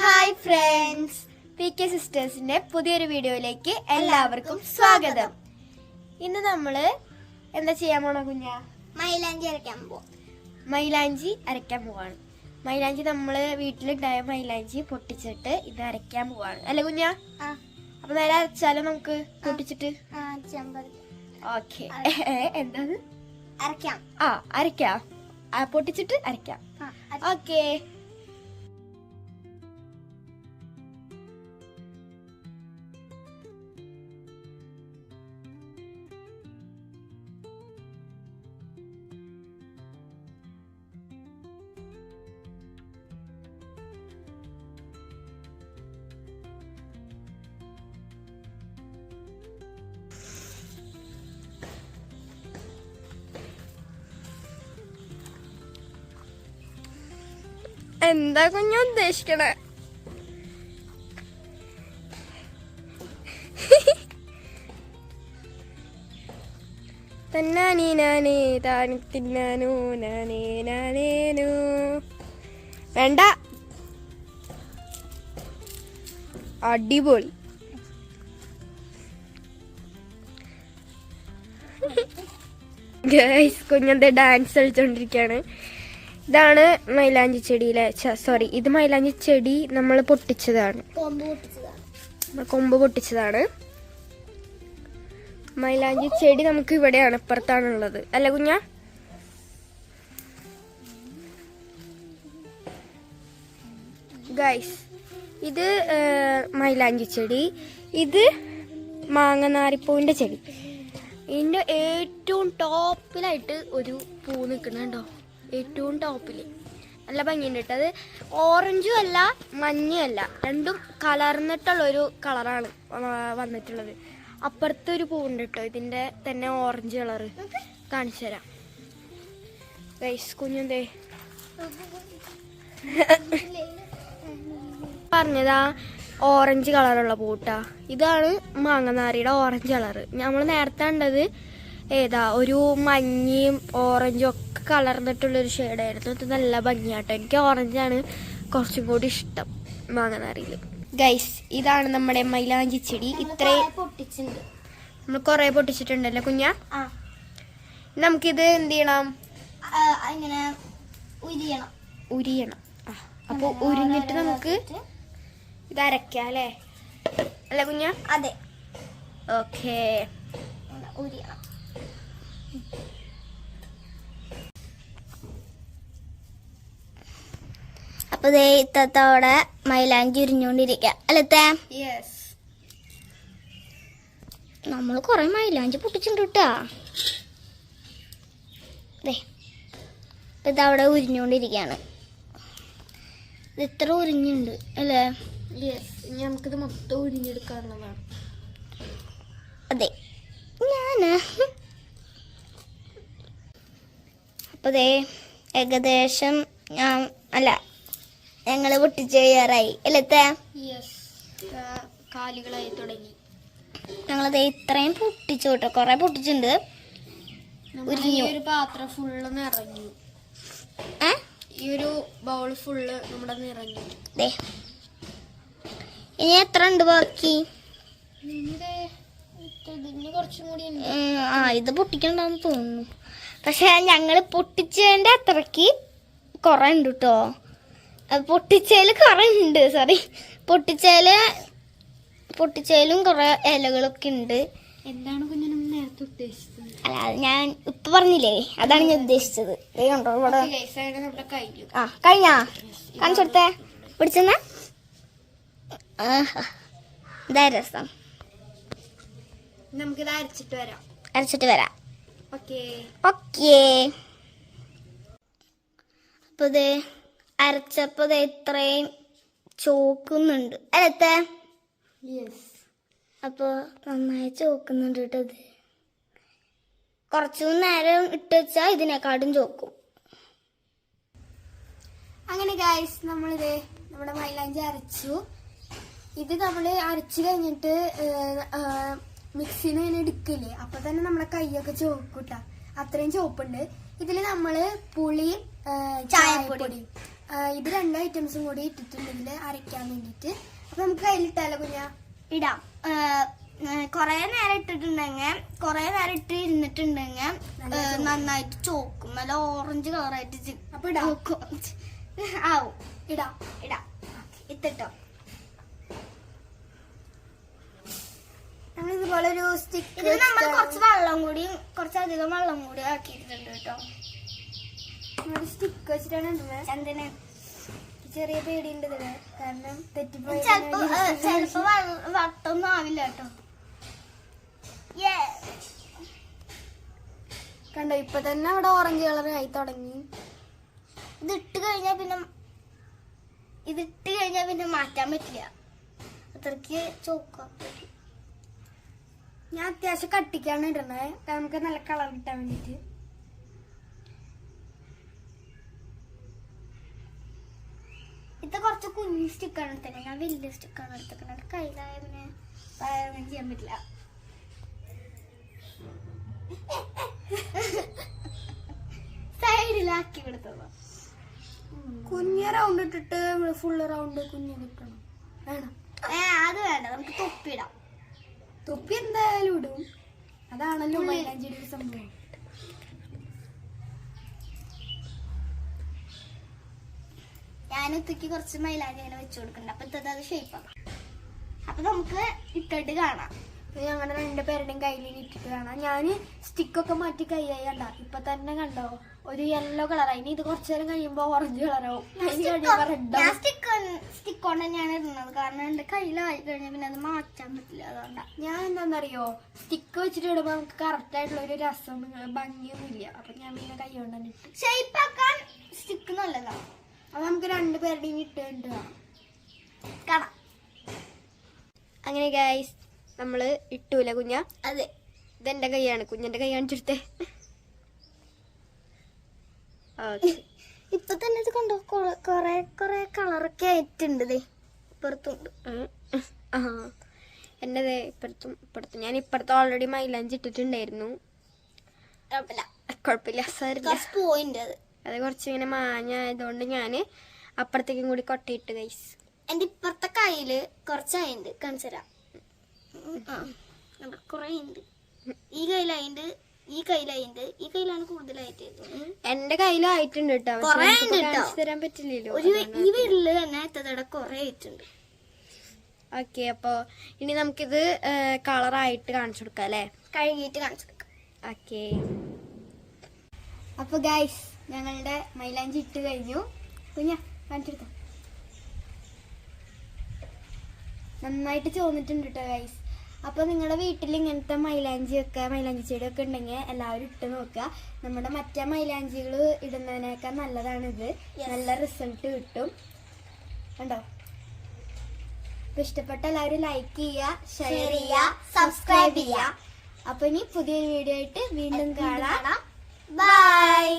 Hi friends. P K സിസ്റ്റേഴ്സിന്റെ പുതിയൊരു വീഡിയോയിലേക്ക് എല്ലാവർക്കും സ്വാഗതം. ഇന്ന് നമ്മൾ എന്താ ചെയ്യാൻ പോണ കുഞ്ഞ? മൈലാഞ്ചി അരയ്ക്കാൻ പോവാം. മൈലാഞ്ചി അരയ്ക്കാൻ പോവാണ്. മൈലാഞ്ചി നമ്മൾ വീട്ടിലുണ്ടായ മൈലാഞ്ചി പൊട്ടിച്ചിട്ട് ഇത് അരയ്ക്കാൻ പോവാണ്. അല്ലെ കുഞ്ഞ? അപ്പൊ നേരെ അരച്ചാലോ നമുക്ക് പൊട്ടിച്ചിട്ട്? ഓക്കെ. എന്താണ് അരയ്ക്കാം. ആ അരയ്ക്കാം. പൊട്ടിച്ചിട്ട് അരയ്ക്കാം. ഓക്കെ. എന്താ കുഞ്ഞു ഉദ്ദേശിക്കണേ? തന്നാനീ നാനേ താനി തിന്നാനോ നാനേ നാനേനോ. വേണ്ട. അടിപൊളി. ഗൈസ് കുഞ്ഞന്തെ ഡാൻസ് കളിച്ചോണ്ടിരിക്കാണ്. ഇതാണ് മൈലാഞ്ചി ചെടിയിലെ സോറി ഇത് മൈലാഞ്ചി ചെടി നമ്മൾ പൊട്ടിച്ചതാണ്. കൊമ്പ് പൊട്ടിച്ചതാണ്. നമ്മൾ കൊമ്പ് പൊട്ടിച്ചതാണ്. മൈലാഞ്ചി ചെടി നമുക്ക് ഇവിടെയാണ് ഇപ്പുറത്താണുള്ളത്. അല്ല കുഞ്ഞ? ഗൈസ് ഇത് മൈലാഞ്ചി ചെടി. ഇത് മാങ്ങനാരിപ്പൂവിന്റെ ചെടി. ഇതിന്റെ ഏറ്റവും ടോപ്പിലായിട്ട് ഒരു പൂ നിൽക്കുന്നുണ്ടോ ഏറ്റവും ടോപ്പിൽ നല്ല ഭംഗിയുണ്ട് അത് ഓറഞ്ചും അല്ല മഞ്ഞയും അല്ല. രണ്ടും കലർന്നിട്ടുള്ളൊരു കളറാണ് വന്നിട്ടുള്ളത്. അപ്പുറത്തെ ഒരു പൂവുണ്ട് കേട്ടോ ഇതിന്റെ തന്നെ ഓറഞ്ച് കളറ്. കാണിച്ചു തരാം. ഗൈസ് കുഞ്ഞെന്തേ പറഞ്ഞതാ ഓറഞ്ച് കളറുള്ള പൂട്ടാ ഇതാണ് മാങ്ങനാരിയുടെ ഓറഞ്ച് കളറ്. നമ്മൾ നേരത്തെ കണ്ടത് ഏതാ ഒരു മഞ്ഞയും ഓറഞ്ചും ഒക്കെ കലർന്നിട്ടുള്ള ഒരു ഷെയ്ഡായിരുന്നു അത് നല്ല ഭംഗിയാട്ടോ. എനിക്ക് ഓറഞ്ചാണ് കുറച്ചും കൂടി ഇഷ്ടം. മാങ്ങനാരിയിൽ ഗൈസ് ഇതാണ് നമ്മുടെ മൈലാഞ്ചി ചെടി. ഇത്രയും നമ്മൾ കുറേ പൊട്ടിച്ചിട്ടുണ്ടല്ലേ കുഞ്ഞ? നമുക്കിത് എന്ത് ചെയ്യണം? ഇങ്ങനെ ഉരിയണം. ഉരിയണം. ആ അപ്പോൾ ഉരിഞ്ഞിട്ട് നമുക്ക് ഇത് അരക്കാം അല്ലേ? അല്ലേ കുഞ്ഞ? അതെ. ഓക്കേ ഉരിയണം. അപ്പൊ ദേ ഇത്തത്തോടെ മൈലാഞ്ചി ഉരിഞ്ഞോണ്ടിരിക്ക അല്ലത്തെ നമ്മൾ കൊറേ മൈലാഞ്ചി പൊട്ടിച്ചിട്ടുണ്ട് കേട്ടാ ദേ ഇപ്പൊ ഇതവിടെ ഉരിഞ്ഞോണ്ടിരിക്കാണ് ഇത് ഇത്ര ഉരിഞ്ഞുണ്ട് അല്ലേ? ഇനി നമുക്കിത് മൊത്തം ഉരിഞ്ഞെടുക്കാനുള്ളതാണ് അതെ. ഞാൻ. അപ്പൊ ദേ ഏകദേശം ഞാൻ അല്ല ഞങ്ങൾ പൊട്ടിച്ച് കഴിയാറായി അല്ലത്തെ കാലുകളായി തുടങ്ങി. ഞങ്ങളത് ഇത്രയും പൊട്ടിച്ചു കേട്ടോ കൊറേ പൊട്ടിച്ചിട്ടുണ്ട്. ഒരു പാത്രം ഫുള്ള് നിറഞ്ഞു. ഈ ഒരു ബൗൾ ഫുള്ള് നമ്മുടെ നിറഞ്ഞു. ഇനി എത്ര ഉണ്ട് ബാക്കി? ആ ഇത് പൊട്ടിക്കണ്ടെന്ന് തോന്നുന്നു. പക്ഷെ ഞങ്ങൾ പൊട്ടിച്ചതിന്റെ അത്രയ്ക്ക് കൊറേ ഉണ്ട് കേട്ടോ പൊട്ടിച്ചതിൽ കുറേ ഉണ്ട് സോറി പൊട്ടിച്ചേൽ പൊട്ടിച്ചേലും കുറേ ഇലകളൊക്കെ ഉണ്ട് എന്താണ് കുഞ്ഞിനെ നേരത്തെ ഉദ്ദേശിച്ചത്? അല്ല അത് ഞാൻ ഇപ്പൊ പറഞ്ഞില്ലേ? അതാണ് ഞാൻ ഉദ്ദേശിച്ചത്. ആ കഴിഞ്ഞാ? കാണിച്ചു കൊടുത്തേ. പിടിച്ചെന്ന. ഇതാ രസം. നമുക്കിത് അരച്ചിട്ട് വരാം. അരച്ചിട്ട് വരാം. ഓക്കേ. ഓക്കേ. അപ്പൊ ഇത് അരച്ചപ്പോ എത്രയും ഇത്രയും ചോക്കുന്നുണ്ട് അല്ലത്തെ യെസ് അപ്പൊ നന്നായി ചോക്കുന്നുണ്ട് കേട്ടോ ഇത്. കുറച്ചു നേരം ഇട്ട് വെച്ചാ ഇതിനെക്കാട്ടും ചോക്കും അങ്ങനെ ഗായ്സ് നമ്മളിത് നമ്മുടെ മൈലാഞ്ചി അരച്ചു. ഇത് നമ്മൾ അരച്ചു കഴിഞ്ഞിട്ട് മിക്സിയിൽ ഇങ്ങനെ എടുക്കില്ലേ? അപ്പൊ തന്നെ നമ്മളെ കൈയൊക്കെ ചോക്കൂട്ട അത്രയും ചോപ്പുണ്ട് ഇതിൽ നമ്മൾ പുളിയും ചായപ്പൊടിയും ചായപ്പൊടി. ഇത് രണ്ട് ഐറ്റംസും കൂടി ഇട്ടിട്ടുണ്ടെങ്കിൽ അരയ്ക്കാൻ വേണ്ടിയിട്ട്. അപ്പൊ നമുക്ക് കയ്യിലിട്ടാലോ കുഞ്ഞ? ഇടാം. കുറേ നേരം ഇട്ടിട്ടുണ്ടെങ്കിൽ കുറേ നേരം ഇട്ട് ഇരുന്നിട്ടുണ്ടെങ്കിൽ നന്നായിട്ട് ചോക്കും. നല്ല ഓറഞ്ച് കളറായിട്ട് അപ്പൊ ഇടാം. ആവും. ഇടാം. ഇടാം. ഇത്തിട്ടോ ഇതുപോലെ ഒരു സ്റ്റിക്ക് നമ്മൾ കുറച്ച് വെള്ളം കൂടി കുറച്ചധികം വെള്ളം കൂടി ആക്കിയിട്ടുണ്ട് കേട്ടോ. സ്റ്റിക്ക് വെച്ചിട്ടാണ് ഇടുന്നത് എന്തിന് ചെറിയ പേടിയുണ്ട് ഇതിന്. കാരണം തെറ്റിപ്പോയി. ചെലപ്പോ വട്ടൊന്നും ആവില്ല കേട്ടോ. കണ്ടോ ഇപ്പൊ തന്നെ അവിടെ ഓറഞ്ച് കളർ ആയി തുടങ്ങി. ഇത് ഇട്ട് കഴിഞ്ഞാൽ പിന്നെ ഇത് ഇട്ട് കഴിഞ്ഞാൽ പിന്നെ മാറ്റാൻ പറ്റില്ല. അത്രയ്ക്ക് ചോക്കാം. ഞാൻ അത്യാവശ്യം കട്ടിക്കാണ് ഇടണേ നമുക്ക് നല്ല കളർ കിട്ടാൻ വേണ്ടിട്ട് ഇത് കുറച്ച് കുഞ്ഞു സ്റ്റിക്കാണ് എടുത്തത് ഞാൻ വലിയ സ്റ്റിക്കാണ് എടുത്തത് കയ്യിലായ പിന്നെ പറയാൻ ചെയ്യാൻ പറ്റില്ല. സൈഡിലാക്കി കൊടുത്തത്. കുഞ്ഞ റൗണ്ട് ഇട്ടിട്ട് ഫുള്ള് റൗണ്ട് കുഞ്ഞ് കിട്ടണം. വേണം. ഏ അത് വേണ്ട. നമുക്ക് തൊപ്പിടാം തൊപ്പി എന്തായാലും ഇടും. അതാണല്ലോ മൈലാഞ്ചേരി സംഭവം ഞാൻ ഉത്തക്ക് കുറച്ച് മൈലാഞ്ചി അങ്ങനെ വെച്ചു കൊടുക്കുന്നുണ്ട്. അപ്പൊ ഇത്തത് അത് ഷേപ്പാക്കാം അപ്പൊ നമുക്ക് ഇട്ടിട്ട് കാണാം. ഞങ്ങളുടെ രണ്ട് പേരുടെയും കയ്യിൽ ഇട്ടിട്ട് കാണാം. ഞാൻ സ്റ്റിക്കൊക്കെ മാറ്റി കൈയായി കണ്ട? ഇപ്പൊ തന്നെ കണ്ടോ? ഒരു യെല്ലോ കളറായി ഇനി ഇത് കുറച്ചു നേരം കഴിയുമ്പോ ഓറഞ്ച് കളറാവും സ്റ്റിക്ക് സ്റ്റിക്ക് കൊണ്ട് തന്നെയാണ് ഇടുന്നത്. കാരണം എന്റെ കയ്യിലായി കഴിഞ്ഞാൽ പിന്നെ അത് മാറ്റാൻ പറ്റില്ല അതുകൊണ്ടാ. ഞാൻ എന്താണെന്നറിയോ സ്റ്റിക്ക് വെച്ചിട്ട് ഇടുമ്പോ നമുക്ക് കറക്റ്റ് ആയിട്ടുള്ള ഒരു രസം ഭംഗിയൊന്നും ഇല്ല അപ്പൊ ഞാൻ പിന്നെ കൈ കൊണ്ട് തന്നെ ഇട്ടു ഷേപ്പാക്കാൻ സ്റ്റിക്ക് നല്ലതാണ് അപ്പൊ നമുക്ക് രണ്ടുപേരുടെയും ഇട്ടുണ്ട് കാണാം. അങ്ങനെ ഗൈസ് നമ്മൾ ഇട്ടൂല കുഞ്ഞ? അതെ. ഇതെന്റെ കൈയാണ്. കുഞ്ഞിന്റെ കൈ കാണിച്ചെടുത്തേ. ഇപ്പൊ തന്നെ ഇത് കണ്ടോ കൊറേ- കൊറേ കളറൊക്കെ ആയിട്ടുണ്ട് ഇപ്പുറത്തുണ്ട് ആ എന്നതേ ഇപ്പുറത്തും ഇപ്പുറത്തും. ഞാൻ ഇപ്പുറത്ത് ഓൾറെഡി മൈലാഞ്ചി ഇട്ടിട്ടുണ്ടായിരുന്നു. കുഴപ്പമില്ല. സാർ സാറില്ല പോയിന്റ് അത്. അത് കുറച്ച് ഇങ്ങനെ മാഞ്ഞായതുകൊണ്ട് ഞാൻ അപ്പുറത്തേക്കും കൂടി കൊട്ടിയിട്ട് കൈസ് എന്റെ ഇപ്പുറത്തെ കയ്യിൽ കുറച്ചായുണ്ട് കാണിച്ചു തരാം. കൊറേ ഉണ്ട് ഈ കയ്യിലായിണ്ട് ഈ കയ്യിലായിണ്ട് ഈ കയ്യിലാണ് കൂടുതലായിട്ട്. എന്റെ കയ്യിലും ആയിട്ടുണ്ട് കേട്ടോ തരാൻ പറ്റില്ലല്ലോ. ഒരു ഈ വീട്ടിൽ തന്നെ എത്തതട കൊറേ ആയിട്ടുണ്ട് ഓക്കെ അപ്പൊ ഇനി നമുക്കിത് കളറായിട്ട് കാണിച്ചു കൊടുക്കാം അല്ലേ? കഴുകിയിട്ട് കാണിച്ചു കൊടുക്കാം. ഓക്കെ. അപ്പൊ ഗൈസ് ഞങ്ങളുടെ മൈലാഞ്ചി ഇട്ട് കഴിഞ്ഞു. കുഞ്ഞ കാണിച്ചെടുത്ത. നന്നായിട്ട് ചോന്നിട്ടുണ്ട് കേട്ടോ ഗൈസ് അപ്പോൾ നിങ്ങളുടെ വീട്ടിൽ ഇങ്ങനത്തെ മൈലാഞ്ചി ഒക്കെ മൈലാഞ്ചി ചെടിയൊക്കെ ഉണ്ടെങ്കിൽ എല്ലാവരും ഇട്ട് നോക്കുക. നമ്മുടെ മറ്റേ മൈലാഞ്ചികൾ ഇടുന്നതിനേക്കാൾ നല്ലതാണിത്. നല്ല റിസൾട്ട് കിട്ടും. ഉണ്ടോ അപ്പൊ ഇഷ്ടപ്പെട്ട എല്ലാവരും ലൈക്ക് ചെയ്യുക ഷെയർ ചെയ്യുക സബ്സ്ക്രൈബ് ചെയ്യുക. അപ്പൊ ഇനി പുതിയൊരു വീഡിയോ ആയിട്ട് വീണ്ടും കാണാം. ബൈ